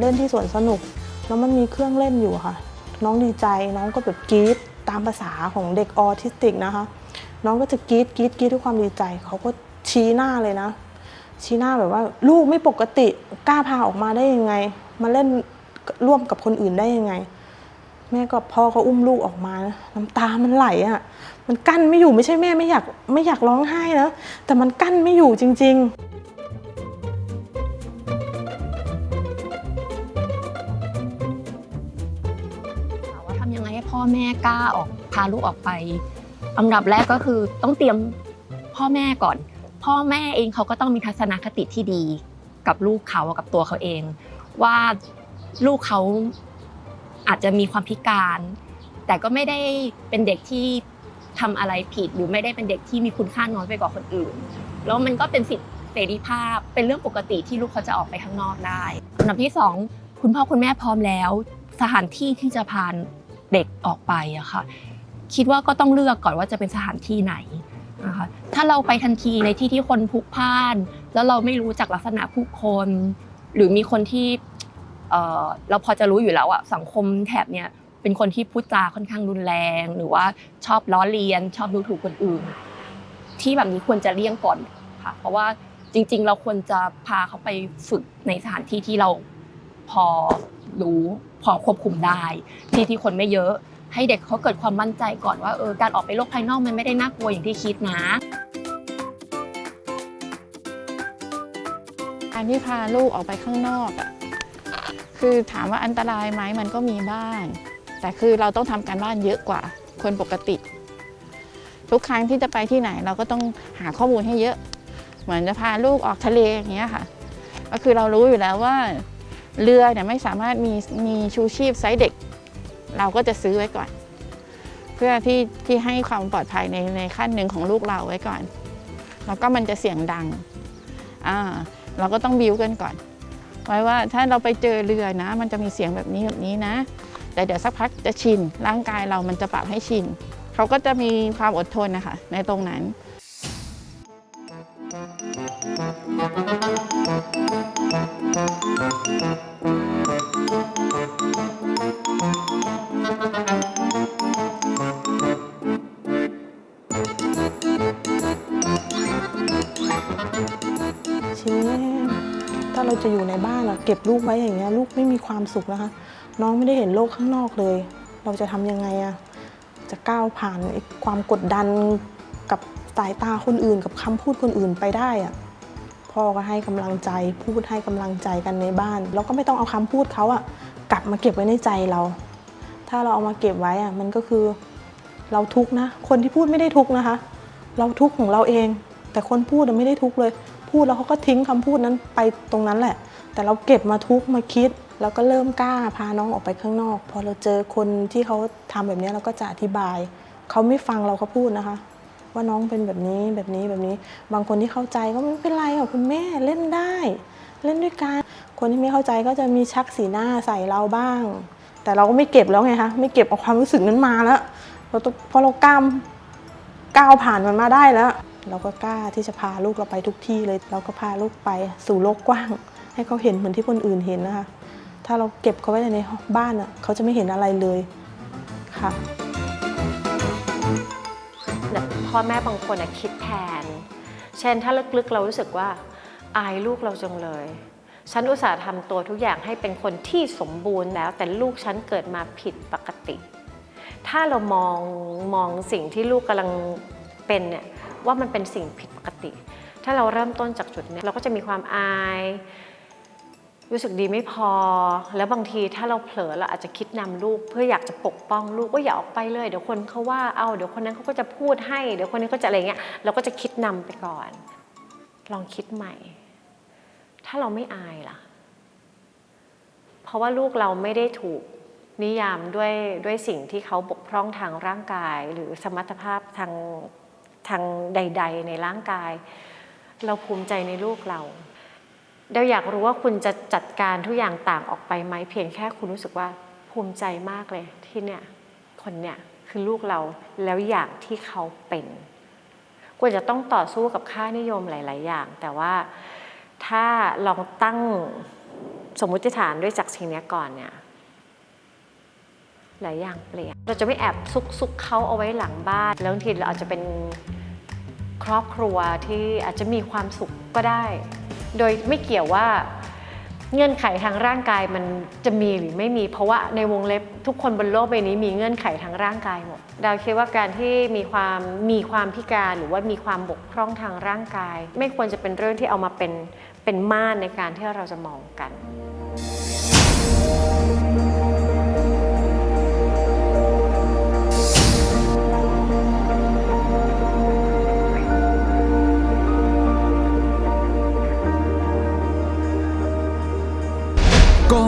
เล่นที่สวนสนุก แล้วมันมีเครื่องเล่นอยู่ค่ะ น้องดีใจน้องก็แบบกรี๊ดตามภาษาของเด็กออทิสติกนะคะ น้องก็จะกรี๊ดกรี๊ดกรี๊ดด้วยความดีใจ เขาก็ชี้หน้าเลยนะ ชี้หน้าแบบว่า ลูกไม่ปกติกล้าพาออกมาได้ยังไง มาเล่นร่วมกับคนอื่นได้ยังไง แม่กับพ่อก็อุ้มลูกออกมานะน้ำตามันไหลอะ่ะ มันกั้นไม่อยู่ไม่ใช่แม่ไม่อยากไม่อยากร้องไห้นะแต่มันกั้นไม่อยู่จริง ๆ พ่อแม่กล้าออกพาลูกออกไปอันดับแรกก็คือต้องเตรียมพ่อแม่ก่อน พ่อแม่เองเขาก็ต้องมีทัศนคติที่ดี กับลูกเขากับตัวเขาเอง ว่าลูกเขาอาจจะมีความพิการ แต่ก็ไม่ได้เป็นเด็กที่ทำอะไรผิดหรือไม่ได้เป็นเด็กที่มีคุณค่าน้อยไปกว่าคนอื่น แล้วมันก็เป็นสิทธิเสรีภาพเป็นเรื่องปกติที่ลูกเขาจะออกไปข้างนอกได้อันดับที่สองคุณพ่อคุณแม่พร้อมแล้ว สถานที่ที่จะพา เด็กออกไปอะค่ะคิดว่าก็ต้องเลือกก่อนว่าจะเป็นสถานที่ไหนนะคะถ้าเราไปทันทีในที่ที่คนพลุกพล่าน แล้วเราไม่รู้จักลักษณะผู้คน หรือมีคนที่เราพอจะรู้อยู่แล้วอะสังคมแถบเนี้ยเป็นคนที่พูดจาค่อนข้างรุนแรง หรือว่าชอบล้อเลียน ชอบดูถูกคนอื่น ที่แบบนี้ควรจะเลี่ยงก่อนค่ะ เพราะว่าจริง ๆ เราควรจะพาเขาไปฝึกในสถานที่ที่เราพอ รู้พอควบคุมได้ ที่ที่คนไม่เยอะ ให้เด็กเขาเกิดความมั่นใจก่อนว่าเออการออกไปโลกภายนอกมันไม่ได้น่ากลัวอย่างที่คิดนะการที่พาลูกออกไปข้างนอกอะคือถามว่าอันตรายไหมมันก็มีบ้าง แต่คือเราต้องทำการบ้านเยอะกว่า คนปกติ ทุกครั้งที่จะไปที่ไหนเราก็ต้องหาข้อมูลให้เยอะ เหมือนจะพาลูกออกทะเลอย่างเงี้ยค่ะ ก็คือเรารู้อยู่แล้วว่า เรือเนี่ยไม่สามารถมีมีชูชีพไซส์เด็ก เราก็จะซื้อไว้ก่อน เพื่อที่ที่ให้ความปลอดภัยในในขั้นหนึ่งของลูกเราไว้ก่อน แล้วก็มันจะเสียงดังอ่าเราก็ต้องบิวกันก่อน ไว้ว่าถ้าเราไปเจอเรือนะ มันจะมีเสียงแบบนี้แบบนี้นะ แต่เดี๋ยวสักพักจะชินร่างกายเรามันจะปรับให้ชินเขาก็จะมีความอดทนนะคะในตรงนั้น ชีวิตถ้าเราจะอยู่ในบ้านอะเก็บลูกไว้อย่างเงี้ยลูกไม่มีความสุขนะคะ น้องไม่ได้เห็นโลกข้างนอกเลย เราจะทำยังไงอะจะก้าวผ่านไอ้ความกดดันกับสายตาคนอื่นกับคำพูดคนอื่นไปได้อะ พ่อก็ให้กำลังใจ พูดให้กำลังใจกันในบ้าน แล้วก็ไม่ต้องเอาคำพูดเขาอะกลับมาเก็บไว้ในใจเรา ถ้าเราเอามาเก็บไว้อะมันก็คือเราทุกข์นะ คนที่พูดไม่ได้ทุกข์นะคะ เราทุกข์ของเราเอง แต่คนพูดไม่ได้ทุกข์เลย พูดแล้วเขาก็ทิ้งคำพูดนั้นไปตรงนั้นแหละ แต่เราเก็บมาทุกข์มาคิด แล้วก็เริ่มกล้าพาน้องออกไปข้างนอก พอเราเจอคนที่เขาทำแบบนี้เราก็จะอธิบาย เขาไม่ฟังเราเขาพูดนะคะ ว่าน้องเป็นแบบนี้แบบนี้แบบนี้ บางคนที่เข้าใจก็ไม่เป็นไรค่ะคุณแม่เล่นได้ เล่นด้วยกันคนที่ไม่เข้าใจก็จะมีชักสีหน้าใส่เราบ้าง แต่เราก็ไม่เก็บแล้วไงคะไม่เก็บเอาความรู้สึกนั้นมาแล้วเราต้องพอเรากล้ามก้าวผ่านมันมาได้แล้ว เราก็กล้าที่จะพาลูกเราไปทุกที่เลย เราก็พาลูกไปสู่โลกกว้าง ให้เขาเห็นเหมือนที่คนอื่นเห็นนะคะถ้าเราเก็บเขาไว้ในบ้านอะเขาจะไม่เห็นอะไรเลยค่ะ พ่อแม่บางคนคิดแทน เช่นถ้าลึกๆเรารู้สึกว่า อายลูกเราจังเลย ฉันอุตส่าห์ทำตัวทุกอย่างให้เป็นคนที่สมบูรณ์แล้ว แต่ลูกฉันเกิดมาผิดปกติ ถ้าเรามองมองสิ่งที่ลูกกำลังเป็นเนี่ยว่ามันเป็นสิ่งผิดปกติ ถ้าเราเริ่มต้นจากจุดนี้เราก็จะมีความอาย รู้สึกดีไม่พอ แล้วบางทีถ้าเราเผลอเราอาจจะคิดนำลูก เพื่ออยากจะปกป้องลูกว่าอย่าออกไปเลยเดี๋ยวคนเขาว่าเอาเดี๋ยวคนนั้นเขาก็จะพูดให้เดี๋ยวคนนี้ก็จะอะไรเงี้ยเราก็จะคิดนำไปก่อน ลองคิดใหม่ ถ้าเราไม่อายล่ะ เพราะว่าลูกเราไม่ได้ถูกนิยามด้วยด้วยสิ่งที่เขาบกพร่องทางร่างกาย หรือสมรรถภาพทางทางใด ๆ ในร่างกาย เราภูมิใจในลูกเรา เราอยากรู้ว่าคุณจะจัดการทุกอย่างต่างออกไปไหมเพียงแค่คุณรู้สึกว่าภูมิใจมากเลยที่เนี่ยคนเนี่ยคือลูกเราแล้วอย่างที่เขาเป็นควรจะต้องต่อสู้กับค่านิยมหลาย ๆ อย่าง แต่ว่าถ้าลองตั้งสมมุติฐานด้วยจากสิ่งนี้ก่อนเนี่ยหลายอย่างเปลี่ยน เราจะไม่แอบซุกซุกเขาเอาไว้หลังบ้าน แล้วบางทีเราอาจจะเป็นครอบครัวที่อาจจะมีความสุขก็ได้ โดยไม่เกี่ยวว่าเงื่อนไขทางร่างกายมันจะมีหรือไม่มี เพราะว่าในวงเล็บทุกคนบนโลกใบนี้มีเงื่อนไขทางร่างกายหมดดาวคิดว่าการที่มีความมีความพิการหรือว่ามีความบกพร่องทางร่างกาย ไม่ควรจะเป็นเรื่องที่เอามาเป็นเป็นม่านในการที่เราจะมองกัน